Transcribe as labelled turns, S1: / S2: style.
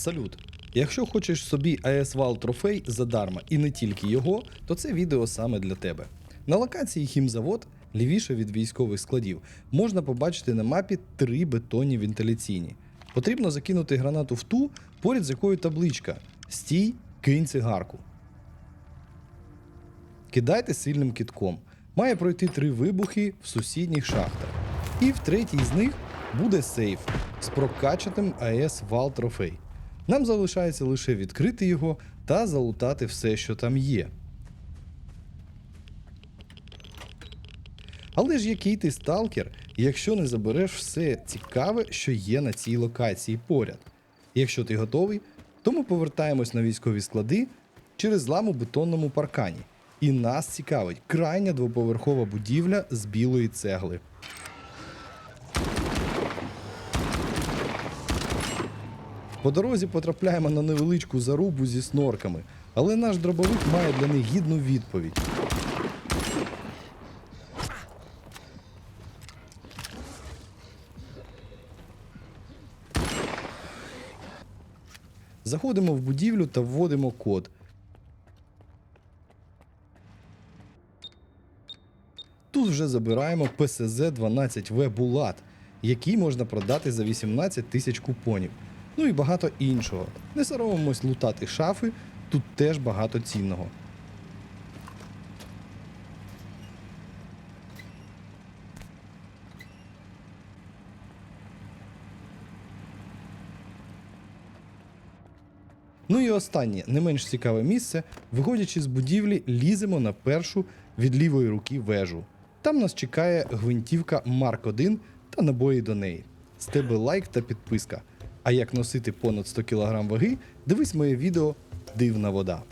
S1: Салют! Якщо хочеш собі ASVAL трофей задарма і не тільки його, то це відео саме для тебе. На локації хімзавод, лівіше від військових складів, можна побачити на мапі три бетонні вентиляційні. Потрібно закинути гранату в ту, поряд з якою табличка Стій, кинь цигарку. Кидайте сильним китком. Має пройти три вибухи в сусідніх шахтах. І в третій з них буде сейф з прокачатим АЕС Вал трофей. Нам залишається лише відкрити його та залутати все, що там є. Але ж який ти сталкер, якщо не забереш все цікаве, що є на цій локації поряд. Якщо ти готовий, то ми повертаємось на військові склади через злам у бетонному паркані. І нас цікавить крайня двоповерхова будівля з білої цегли. По дорозі потрапляємо на невеличку зарубу зі снорками, але наш дробовик має для них гідну відповідь. Заходимо в будівлю та вводимо код. Тут вже забираємо PSZ 12V Булат, який можна продати за 18 тисяч купонів. Ну і багато іншого. Не соромимось лутати шафи, тут теж багато цінного. Ну і останнє, не менш цікаве місце, виходячи з будівлі, ліземо на першу від лівої руки вежу. Там нас чекає гвинтівка Марк 1 та набої до неї. З тебе лайк та підписка. А як носити понад 100 кг ваги, дивись моє відео Дивна вода.